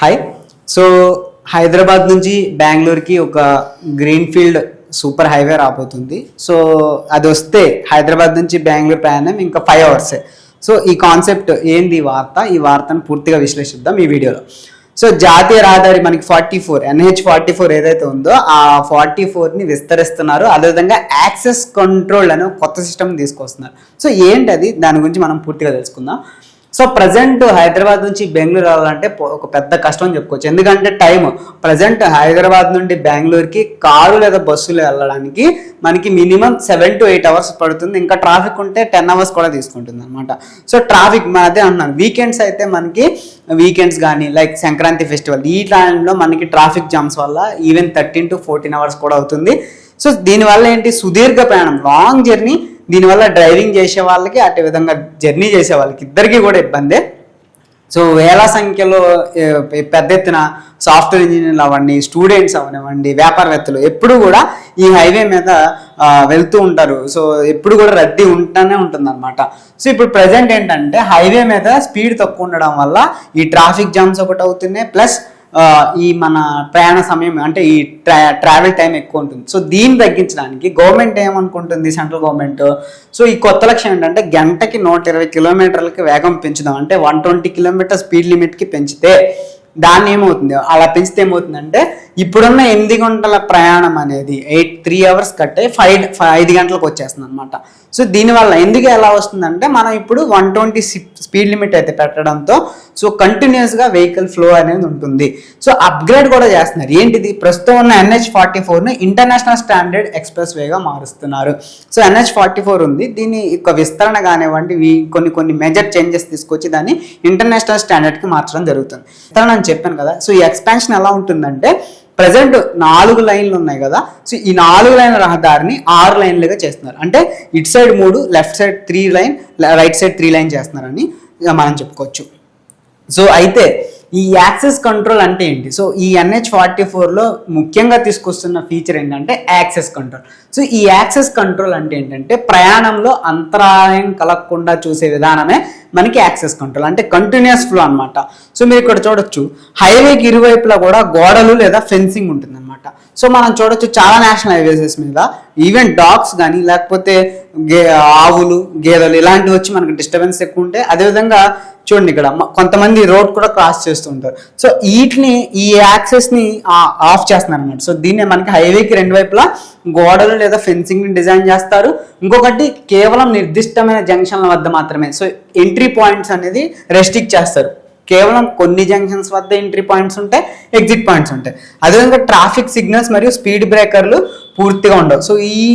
Hi so Hyderabad నుంచి బెంగళూరుకి ఒక గ్రీన్ ఫీల్డ్ సూపర్ హైవే రాబోతుంది. సో అది వస్తే హైదరాబాద్ నుంచి బెంగళూరు ప్రయాణం ఇంకా ఫైవ్ అవర్సే సో ఈ కాన్సెప్ట్ ఏంది ఈ వార్త? ఈ వార్తను పూర్తిగా విశ్లేషిద్దాం ఈ వీడియోలో. సో జాతీయ రహదారి మనకి forty four NH forty four ఏదైతే ఉందో ఆ ఫార్టీ ఫోర్ని విస్తరిస్తున్నారు. అదేవిధంగా యాక్సెస్ కంట్రోల్ అనే కొత్త సిస్టమ్ తీసుకొస్తున్నారు. సో ఏంటి అది దాని గురించి మనం పూర్తిగా తెలుసుకుందాం. సో ప్రజెంట్ హైదరాబాద్ నుంచి బెంగళూరు రావాలంటే ఒక పెద్ద కష్టం అని చెప్పుకోవచ్చు. ఎందుకంటే టైం ప్రజెంట్ హైదరాబాద్ నుండి బెంగళూరుకి కారు లేదా బస్సులు వెళ్ళడానికి మనకి minimum seven to eight hours పడుతుంది. ఇంకా ట్రాఫిక్ ఉంటే టెన్ అవర్స్ కూడా తీసుకుంటుంది అనమాట సో ట్రాఫిక్ మన అదే అంటున్నాను వీకెండ్స్ అయితే మనకి వీకెండ్స్ కానీ లైక్ సంక్రాంతి ఫెస్టివల్ ఈ టైంలో మనకి ట్రాఫిక్ జామ్స్ వల్ల even thirteen to fourteen hours కూడా అవుతుంది. సో దీనివల్ల ఏంటి? సుదీర్ఘ ప్రయాణం లాంగ్ జర్నీ దీనివల్ల డ్రైవింగ్ చేసే వాళ్ళకి అటు విధంగా జర్నీ చేసే వాళ్ళకి ఇద్దరికి కూడా ఇబ్బందే. సో వేల సంఖ్యలో పెద్ద ఎత్తున సాఫ్ట్వేర్ ఇంజనీర్లు అవ్వండి స్టూడెంట్స్ అవనివ్వండి వ్యాపారవేత్తలు ఎప్పుడు కూడా ఈ హైవే మీద వెళ్తూ ఉంటారు. సో ఎప్పుడు కూడా రద్దీ ఉంటూనే ఉంటుంది అనమాట సో ఇప్పుడు ప్రజెంట్ ఏంటంటే హైవే మీద స్పీడ్ తక్కువ ఉండడం వల్ల ఈ ట్రాఫిక్ జామ్స్ ఒకటి అవుతున్నాయి. ప్లస్ ఈ మన ప్రయాణ సమయం అంటే ఈ ట్రా ట్రావెల్ టైం ఎక్కువ ఉంటుంది. సో దీన్ని తగ్గించడానికి గవర్నమెంట్ ఏమనుకుంటుంది? Central government. సో ఈ కొత్త లక్ష్యం ఏంటంటే గంటకి నూట ఇరవై కిలోమీటర్లకి వేగం పెంచుదాం. అంటే వన్ ట్వంటీ కిలోమీటర్ స్పీడ్ లిమిట్కి పెంచితే దాన్ని ఏమవుతుంది? అలా పెంచితే ఏమవుతుందంటే ఇప్పుడున్న ఎనిమిది గంటల ప్రయాణం అనేది ఎయిట్ త్రీ అవర్స్ కట్టే ఫైవ్ ఐదు గంటలకు వచ్చేస్తుంది అనమాట సో దీనివల్ల ఎందుకు ఎలా వస్తుందంటే మనం ఇప్పుడు వన్ ట్వంటీ స్పీడ్ లిమిట్ అయితే పెట్టడంతో సో కంటిన్యూస్గా వెహికల్ ఫ్లో అనేది ఉంటుంది. సో అప్గ్రేడ్ కూడా చేస్తున్నారు. ఏంటిది? ప్రస్తుతం ఉన్న ఎన్హెచ్ ఫార్టీ ఫోర్ని ఇంటర్నేషనల్ స్టాండర్డ్ ఎక్స్ప్రెస్ వేగా మారుస్తున్నారు. సో ఎన్హెచ్ ఫార్టీ ఫోర్ ఉంది. దీని యొక్క విస్తరణ కానివ్వండి కొన్ని కొన్ని మెజర్ చేంజెస్ తీసుకొచ్చి దాన్ని ఇంటర్నేషనల్ స్టాండర్డ్కి మార్చడం జరుగుతుంది. విస్తరణ అని చెప్పాను కదా. సో ఈ ఎక్స్పాన్షన్ ఎలా ఉంటుందంటే ప్రజెంట్ నాలుగు లైన్లు ఉన్నాయి కదా. సో ఈ నాలుగు లైన్ల రహదారిని ఆరు లైన్లుగా చేస్తున్నారు. అంటే ఇటు సైడ్ మూడు left side three line right side three line చేస్తున్నారని మనం చెప్పుకోవచ్చు. సో అయితే ఈ యాక్సెస్ కంట్రోల్ అంటే ఏంటి? సో ఈ ఎన్హెచ్ ఫార్టీ ఫోర్లో ముఖ్యంగా తీసుకొస్తున్న ఫీచర్ ఏంటంటే యాక్సెస్ కంట్రోల్. సో ఈ యాక్సెస్ కంట్రోల్ అంటే ఏంటంటే ప్రయాణంలో అంతరాయం కలగకుండా చూసే విధానమే మనకి యాక్సెస్ కంట్రోల్ అంటే కంటిన్యూస్ ఫ్లో అన్నమాట. సో మీరు ఇక్కడ చూడొచ్చు హైవేకి ఇరువైపులా కూడా గోడలు లేదా ఫెన్సింగ్ ఉంటుంది సో మనం చూడొచ్చు చాలా నేషనల్ హైవేసెస్ మీద ఈవెన్ డాగ్స్ కానీ లేకపోతే గే ఆవులు గేదెలు ఇలాంటివి వచ్చి మనకి డిస్టర్బెన్స్ ఎక్కువ ఉంటే అదేవిధంగా చూడండి ఇక్కడ కొంతమంది రోడ్ కూడా క్రాస్ చేస్తూ ఉంటారు. సో వీటిని ఈ యాక్సెస్ని ఆఫ్ చేస్తున్నారు అనమాట సో దీన్ని మనకి హైవేకి రెండు వైపులా గోడలు లేదా ఫెన్సింగ్ని డిజైన్ చేస్తారు. ఇంకొకటి కేవలం నిర్దిష్టమైన జంక్షన్ల వద్ద మాత్రమే. సో ఎంట్రీ పాయింట్స్ అనేది రెస్ట్రిక్ట్ చేస్తారు. కేవలం కొన్ని జంక్షన్స్ వద్ద ఎంట్రీ పాయింట్స్ ఉంటాయి ఎగ్జిట్ పాయింట్స్ ఉంటాయి. అదేవిధంగా ట్రాఫిక్ సిగ్నల్స్ మరియు స్పీడ్ బ్రేకర్లు పూర్తిగా ఉండవు. సో ఈ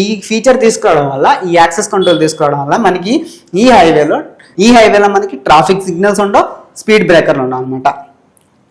ఈ ఫీచర్ తీసుకురావడం వల్ల ఈ యాక్సెస్ కంట్రోల్ తీసుకురావడం వల్ల మనకి ఈ హైవేలో ఈ హైవేలో మనకి ట్రాఫిక్ సిగ్నల్స్ ఉండవు స్పీడ్ బ్రేకర్లు ఉండవు అనమాట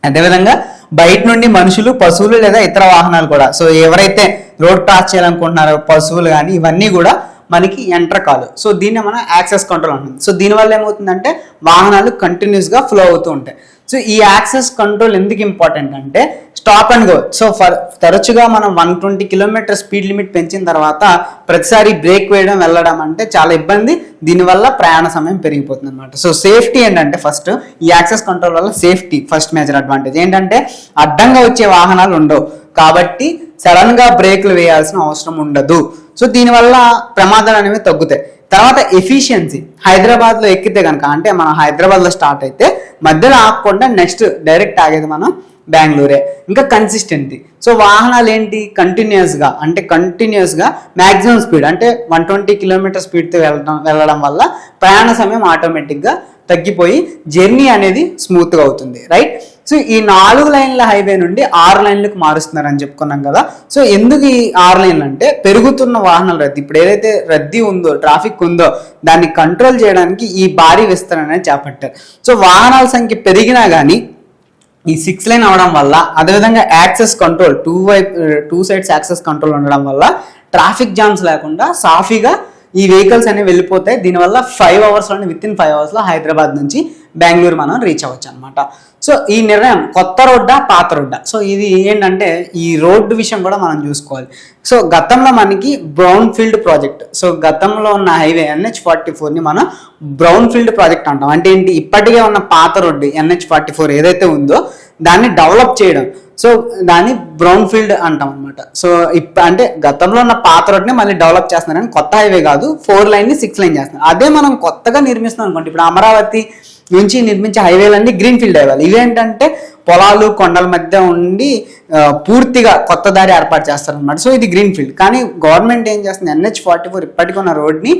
అదేవిధంగా బయట నుండి మనుషులు పశువులు లేదా ఇతర వాహనాలు కూడా. సో ఎవరైతే రోడ్ క్రాస్ చేయాలనుకుంటున్నారో పశువులు కానీ ఇవన్నీ కూడా మనకి ఎంటర్ కాదు. సో దీన్ని మనం యాక్సెస్ కంట్రోల్ అంటుంది సో దీనివల్ల ఏమవుతుందంటే వాహనాలు కంటిన్యూస్గా ఫ్లో అవుతూ ఉంటాయి. సో ఈ యాక్సెస్ కంట్రోల్ ఎందుకు ఇంపార్టెంట్ అంటే stop and go. So for తరచుగా మనం one twenty kilometer speed limit పెంచిన తర్వాత ప్రతిసారి బ్రేక్ వేయడం వెళ్ళడం అంటే చాలా ఇబ్బంది. దీనివల్ల ప్రయాణ సమయం పెరిగిపోతుంది అనమాట సో సేఫ్టీ ఏంటంటే ఫస్ట్ ఈ యాక్సెస్ కంట్రోల్ వల్ల సేఫ్టీ ఫస్ట్ మేజర్ అడ్వాంటేజ్. ఏంటంటే అడ్డంగా వచ్చే వాహనాలు ఉండవు. కాబట్టి సడన్గా బ్రేక్లు వేయాల్సిన అవసరం ఉండదు. సో దీనివల్ల ప్రమాదాలు అనేవి తగ్గుతాయి. తర్వాత ఎఫిషియన్సీ. హైదరాబాద్లో ఎక్కితే కనుక అంటే మనం హైదరాబాద్లో స్టార్ట్ అయితే మధ్యలో ఆగకుండా నెక్స్ట్ డైరెక్ట్ ఆగేది మనం బెంగళూరే. ఇంకా కన్సిస్టెంటీ సో వాహనాలు ఏంటి? కంటిన్యూస్గా అంటే కంటిన్యూస్గా మ్యాక్సిమం స్పీడ్ అంటే వన్ ట్వంటీ కిలోమీటర్ స్పీడ్తో వెళ్ళడం వెళ్ళడం వల్ల ప్రయాణ సమయం ఆటోమేటిక్గా తగ్గిపోయి జర్నీ అనేది స్మూత్గా అవుతుంది. రైట్ సో ఈ నాలుగు లైన్ల హైవే నుండి ఆరు లైన్లకు మారుస్తున్నారని చెప్పుకున్నాం కదా. సో ఎందుకు ఈ ఆరు లైన్లు అంటే పెరుగుతున్న వాహనాల రద్దీ. ఇప్పుడు ఏదైతే రద్దీ ఉందో ట్రాఫిక్ ఉందో దాన్ని కంట్రోల్ చేయడానికి ఈ భారీ విస్తరణ అనేది చేపట్టారు. సో వాహనాల సంఖ్య పెరిగినా కానీ ఈ సిక్స్ లైన్ అవడం వల్ల అదేవిధంగా యాక్సెస్ కంట్రోల్ టూ వైపు టూ సైడ్స్ యాక్సెస్ కంట్రోల్ ఉండడం వల్ల ట్రాఫిక్ జామ్స్ లేకుండా సాఫీగా ఈ వెహికల్స్ అనేవి వెళ్ళిపోతాయి. దీనివల్ల ఫైవ్ అవర్స్లోనే విత్ ఇన్ ఫైవ్ అవర్స్లో హైదరాబాద్ నుంచి బెంగళూరు మనం రీచ్ అవ్వచ్చు అనమాట సో ఈ నిర్ణయం కొత్త రోడ్డా పాత రోడ్డా? సో ఇది ఏంటంటే ఈ రోడ్డు విషయం కూడా మనం చూసుకోవాలి. సో గతంలో మనకి బ్రౌన్ ఫీల్డ్ ప్రాజెక్ట్ సో గతంలో ఉన్న హైవే ఎన్హెచ్ ఫార్టీ ఫోర్ని మనం బ్రౌన్ ఫీల్డ్ ప్రాజెక్ట్ అంటాం. అంటే ఏంటి? ఇప్పటికే ఉన్న పాత రోడ్డు ఎన్హెచ్ ఫార్టీ ఫోర్ ఏదైతే ఉందో దాన్ని డెవలప్ చేయడం. సో దాన్ని బ్రౌన్ ఫీల్డ్ అంటాం అనమాట సో ఇప్ప అంటే గతంలో ఉన్న పాత రోడ్ని మళ్ళీ డెవలప్ చేస్తున్నారు కానీ కొత్త హైవే కాదు ఫోర్ లైన్ని సిక్స్ లైన్ చేస్తున్నారు. అదే మనం కొత్తగా నిర్మిస్తున్నాం అనుకోండి ఇప్పుడు అమరావతి నుంచి నిర్మించే హైవేలన్నీ గ్రీన్ ఫీల్డ్ హైవేలు ఇవేంటంటే పొలాలు కొండల మధ్య ఉండి పూర్తిగా కొత్త దారి ఏర్పాటు చేస్తారనమాట సో ఇది గ్రీన్ ఫీల్డ్ కానీ గవర్నమెంట్ ఏం చేస్తుంది ఎన్హెచ్ ఫార్టీ ఫోర్ ఇప్పటికీ ఉన్న రోడ్ని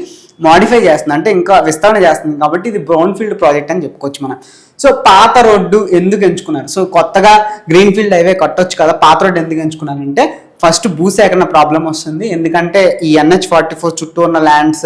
మాడిఫై చేస్తుంది. అంటే ఇంకా విస్తరణ చేస్తుంది. కాబట్టి ఇది బ్రౌన్ ఫీల్డ్ ప్రాజెక్ట్ అని చెప్పుకోవచ్చు మనం. సో పాత రోడ్డు ఎందుకు ఎంచుకున్నారు? సో కొత్తగా గ్రీన్ ఫీల్డ్ హైవే కట్టొచ్చు కదా పాత రోడ్డు ఎందుకు ఎంచుకున్నారంటే ఫస్ట్ భూసేకరణ ప్రాబ్లం వస్తుంది. ఎందుకంటే ఈ ఎన్హెచ్ ఫార్టీ ఫోర్ చుట్టూ ఉన్న ల్యాండ్స్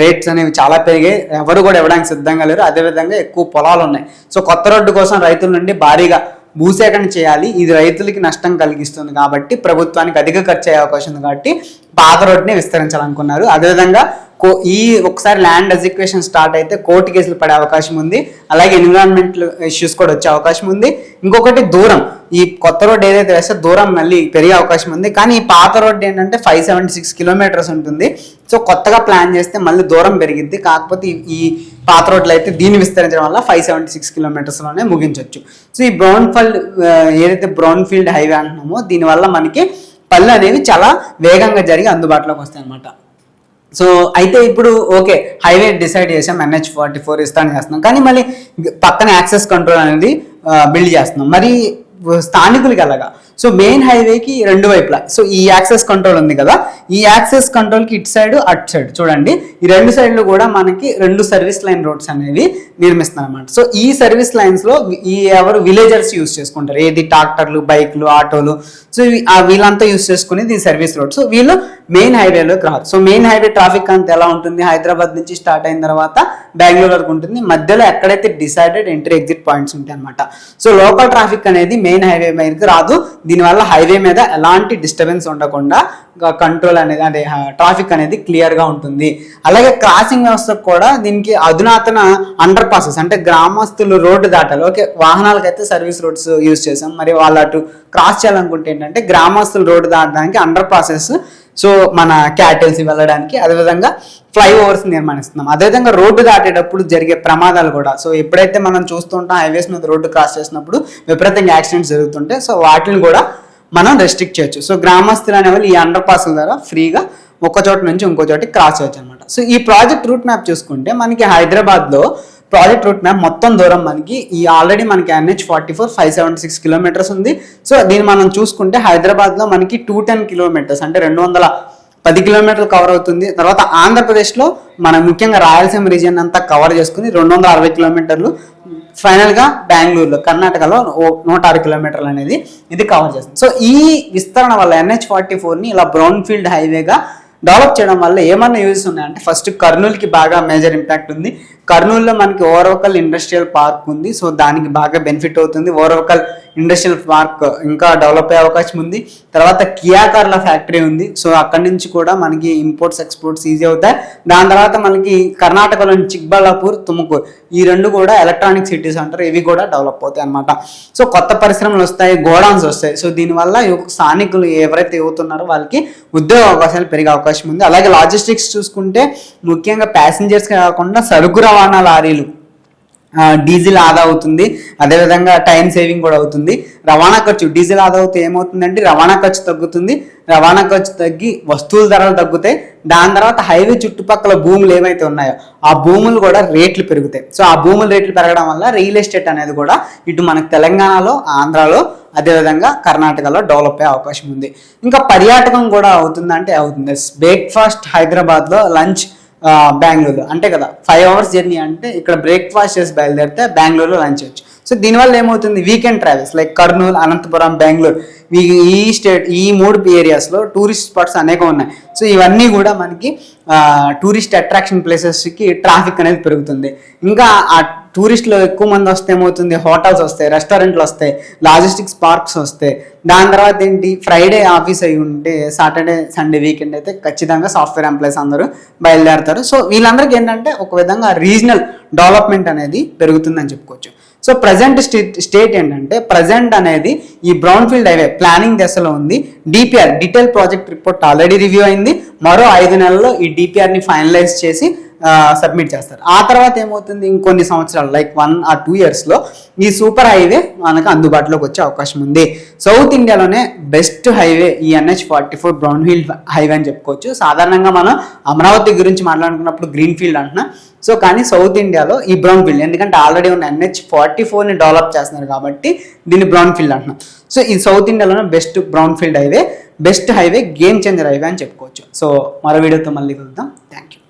రేట్స్ అనేవి చాలా పెరిగాయి. ఎవరు కూడా ఇవ్వడానికి సిద్ధంగా లేరు. అదేవిధంగా ఎక్కువ పొలాలు ఉన్నాయి. సో కొత్త రోడ్డు కోసం రైతుల నుండి భారీగా భూసేకరణ చేయాలి. ఇది రైతులకి నష్టం కలిగిస్తుంది కాబట్టి ప్రభుత్వానికి అధిక ఖర్చు అయ్యే అవకాశం ఉంది కాబట్టి పాత రోడ్ని విస్తరించాలనుకున్నారు. అదేవిధంగా కో ఈ ఒకసారి ల్యాండ్ ఎగ్జిక్యూషన్ స్టార్ట్ అయితే కోర్టు కేసులు పడే అవకాశం ఉంది. అలాగే ఎన్విరాన్మెంటల్ ఇష్యూస్ కూడా వచ్చే అవకాశం ఉంది. ఇంకొకటి దూరం. ఈ కొత్త రోడ్ ఏదైతే వేస్తే దూరం మళ్ళీ పెరిగే అవకాశం ఉంది. కానీ ఈ పాత రోడ్ ఏంటంటే ఫైవ్ సెవెంటీ సిక్స్ కిలోమీటర్స్ ఉంటుంది. సో కొత్తగా ప్లాన్ చేస్తే మళ్ళీ దూరం పెరిగిద్ది. కాకపోతే ఈ పాత రోడ్లు అయితే దీన్ని విస్తరించడం వల్ల ఫైవ్ సెవెంటీ సిక్స్ కిలోమీటర్స్లోనే ముగించవచ్చు సో ఈ బ్రౌన్ ఫీల్డ్ ఏదైతే బ్రౌన్ ఫీల్డ్ హైవే అంటున్నామో దీనివల్ల మనకి పళ్ళు అనేవి చాలా వేగంగా జరిగి అందుబాటులోకి వస్తాయి అన్నమాట సో అయితే ఇప్పుడు ఓకే హైవే డిసైడ్ చేసాం ఎన్హెచ్ ఫార్టీ ఫోర్ ఇస్తాను చేస్తున్నాం. కానీ మళ్ళీ పక్కన యాక్సెస్ కంట్రోల్ అనేది బిల్డ్ చేస్తున్నాం. మరి స్థానికులకి ఎలాగా? సో మెయిన్ హైవేకి రెండు వైపులా. సో ఈ యాక్సెస్ కంట్రోల్ ఉంది కదా. ఈ యాక్సెస్ కంట్రోల్కి ఇటు సైడ్ అటు సైడ్ చూడండి. ఈ రెండు సైడ్లు కూడా మనకి రెండు సర్వీస్ లైన్ రోడ్స్ అనేవి నిర్మిస్తున్నారు అనమాట సో ఈ సర్వీస్ లైన్స్లో ఈ ఎవరు విలేజర్స్ యూస్ చేసుకుంటారు. ఏది ట్రాక్టర్లు బైక్లు ఆటోలు. సో ఆ వీళ్ళంతా యూస్ చేసుకునేది ఈ సర్వీస్ రోడ్ సో వీళ్ళు మెయిన్ హైవేలోకి రాదు సో మెయిన్ హైవే ట్రాఫిక్ అంత ఎలా ఉంటుంది? హైదరాబాద్ నుంచి స్టార్ట్ అయిన తర్వాత బెంగళూరు వరకు ఉంటుంది. మధ్యలో ఎక్కడైతే డిసైడెడ్ ఎంట్రీ ఎగ్జిట్ పాయింట్స్ ఉంటాయి అనమాట సో లోకల్ ట్రాఫిక్ అనేది మెయిన్ హైవే మీదకి రాదు. దీనివల్ల హైవే మీద ఎలాంటి డిస్టర్బెన్స్ ఉండకుండా కంట్రోల్ అనేది అంటే ట్రాఫిక్ అనేది క్లియర్గా ఉంటుంది. అలాగే క్రాసింగ్ వ్యవస్థకు కూడా దీనికి అధునాతన అండర్ పాసెస్ అంటే గ్రామస్తులు రోడ్డు దాటాలి. ఓకే వాహనాలకైతే సర్వీస్ రోడ్స్ యూజ్ చేసాం మరి వాళ్ళు అటు క్రాస్ చేయాలనుకుంటే ఏంటంటే గ్రామస్తులు రోడ్డు దాటడానికి అండర్ పాసెస్ సో మన క్యాటిల్స్ వెళ్ళడానికి అదేవిధంగా ఫ్లైఓవర్స్ నిర్మాణిస్తున్నాం. అదేవిధంగా రోడ్డు దాటేటప్పుడు జరిగే ప్రమాదాలు కూడా. సో ఎప్పుడైతే మనం చూస్తుంటాం హైవేస్ మీద రోడ్డు క్రాస్ చేసినప్పుడు విపరీతంగా యాక్సిడెంట్స్ జరుగుతుంటాయి సో వాటిని కూడా మనం రెస్ట్రిక్ట్ చేయొచ్చు. సో గ్రామస్తులు అనేవాళ్ళు ఈ అండర్ పాస్ల ద్వారా ఫ్రీగా ఒక చోట నుంచి ఇంకో చోటికి క్రాస్ చేయొచ్చు అనమాట సో ఈ ప్రాజెక్ట్ రూట్ మ్యాప్ చూసుకుంటే మనకి హైదరాబాద్లో ప్రాజెక్ట్ రూట్ మ్యాప్ మొత్తం దూరం మనకి. ఈ ఆల్రెడీ మనకి NH forty four five seventy six kilometres ఉంది. సో దీన్ని మనం చూసుకుంటే హైదరాబాద్లో మనకి టూ టెన్ కిలోమీటర్స్ అంటే రెండు వందల పది కిలోమీటర్లు కవర్ అవుతుంది. తర్వాత ఆంధ్రప్రదేశ్లో మనం ముఖ్యంగా రాయలసీమ రీజియన్ అంతా కవర్ చేసుకుని రెండు వందల అరవై కిలోమీటర్లు. ఫైనల్గా బెంగళూరులో కర్ణాటకలో నూట ఆరు కిలోమీటర్లు అనేది ఇది కవర్ చేస్తుంది. సో ఈ విస్తరణ వల్ల ఎన్హెచ్ ఫార్టీ ఫోర్ని ఇలా బ్రౌన్ ఫీల్డ్ హైవేగా డెవలప్ చేయడం వల్ల ఏమన్నా యూజెస్ ఉన్నాయంటే ఫస్ట్ కర్నూలుకి బాగా మేజర్ ఇంపాక్ట్ ఉంది. కర్నూలులో మనకి ఓరవకల్ ఇండస్ట్రియల్ పార్క్ ఉంది. సో దానికి బాగా బెనిఫిట్ అవుతుంది. ఓరవకల్ ఇండస్ట్రియల్ పార్క్ ఇంకా డెవలప్ అయ్యే అవకాశం ఉంది. తర్వాత కియా కార్ల ఫ్యాక్టరీ ఉంది. సో అక్కడి నుంచి కూడా మనకి ఇంపోర్ట్స్ ఎక్స్పోర్ట్స్ ఈజీ అవుతాయి. దాని తర్వాత మనకి కర్ణాటకలోని చిక్బళ్ళాపూర్ తుముకూరు ఈ రెండు కూడా ఎలక్ట్రానిక్ సిటీస్ అంటారు. ఇవి కూడా డెవలప్ అవుతాయి అనమాట సో కొత్త పరిశ్రమలు వస్తాయి గోడౌన్స్ వస్తాయి. సో దీనివల్ల స్థానికులు ఎవరైతే యువతున్నారో వాళ్ళకి ఉద్యోగ అవకాశాలు పెరిగే అవకాశం ఉంది. అలాగే లాజిస్టిక్స్ చూసుకుంటే ముఖ్యంగా ప్యాసింజర్స్ కాకుండా సరుకు రవాణా లారీలు డీజిల్ ఆదా అవుతుంది. అదేవిధంగా టైం సేవింగ్ కూడా అవుతుంది. రవాణా ఖర్చు డీజిల్ ఆదా అవుతే ఏమవుతుందంటే రవాణా ఖర్చు తగ్గుతుంది. రవాణా ఖర్చు తగ్గి వస్తువుల ధరలు తగ్గుతాయి. దాని తర్వాత హైవే చుట్టుపక్కల భూములు ఏవైతే ఉన్నాయో ఆ భూములు కూడా రేట్లు పెరుగుతాయి. సో ఆ భూముల రేట్లు పెరగడం వల్ల రియల్ ఎస్టేట్ అనేది కూడా ఇటు మనకు తెలంగాణలో ఆంధ్రాలో అదేవిధంగా కర్ణాటకలో డెవలప్ అయ్యే అవకాశం ఉంది. ఇంకా పర్యాటకం కూడా అవుతుందంటే అవుతుంది. బ్రేక్ఫాస్ట్ హైదరాబాద్లో లంచ్ బెంగళూరు. అంటే కదా ఫైవ్ అవర్స్ జర్నీ అంటే ఇక్కడ బ్రేక్ఫాస్ట్ చేసి బయలుదేరితే బెంగళూరులో లంచ్ చేయొచ్చు. సో దీనివల్ల ఏమవుతుంది? Weekend travels like Kurnool Anantapuram Bengaluru. ఈ స్టేట్ ఈ మూడు ఏరియాస్లో టూరిస్ట్ స్పాట్స్ అనేకం ఉన్నాయి. సో ఇవన్నీ కూడా మనకి టూరిస్ట్ అట్రాక్షన్ ప్లేసెస్కి ట్రాఫిక్ అనేది పెరుగుతుంది. ఇంకా ఆ టూరిస్టులు ఎక్కువ మంది వస్తే ఏమవుతుంది? హోటల్స్ వస్తాయి రెస్టారెంట్లు వస్తాయి లాజిస్టిక్స్ పార్క్స్ వస్తాయి. దాని తర్వాత ఏంటి? ఫ్రైడే ఆఫీస్ అయి ఉంటే సాటర్డే సండే వీకెండ్ అయితే ఖచ్చితంగా సాఫ్ట్వేర్ ఎంప్లాయీస్ అందరూ బయలుదేరతారు. సో వీళ్ళందరికీ ఏంటంటే ఒక విధంగా రీజనల్ డెవలప్మెంట్ అనేది పెరుగుతుందని చెప్పుకోవచ్చు. సో ప్రజెంట్ స్టేట్ స్టేట్ ఏంటంటే ప్రజెంట్ అనేది ఈ బ్రౌన్ ఫీల్డ్ హైవే ప్లానింగ్ దశలో ఉంది. DPR detail project report already review అయింది. మరో ఐదు నెలల్లో ఈ డిపిఆర్ని ఫైనలైజ్ చేసి సబ్మిట్ చేస్తారు. ఆ తర్వాత ఏమవుతుంది? ఇంకొన్ని సంవత్సరాలు లైక్ వన్ ఆర్ టూ ఇయర్స్లో ఈ సూపర్ హైవే మనకు అందుబాటులోకి వచ్చే అవకాశం ఉంది. సౌత్ ఇండియాలోనే బెస్ట్ హైవే ఈ NH forty four brown field highway అని చెప్పుకోవచ్చు. సాధారణంగా మనం అమరావతి గురించి మాట్లాడుకున్నప్పుడు గ్రీన్ ఫీల్డ్ అంటున్నా. సో కానీ సౌత్ ఇండియాలో ఈ బ్రౌన్ ఫీల్డ్ ఎందుకంటే ఆల్రెడీ ఉన్న ఎన్హెచ్ ఫార్టీ ఫోర్ని డెవలప్ చేస్తున్నారు కాబట్టి దీన్ని బ్రౌన్ ఫీల్డ్ అంటున్నాం. సో ఈ సౌత్ ఇండియాలోనే best brown field highway best highway game changer highway అని చెప్పుకోవచ్చు. సో మరో వీడియోతో మళ్ళీ కలుద్దాం. Thank you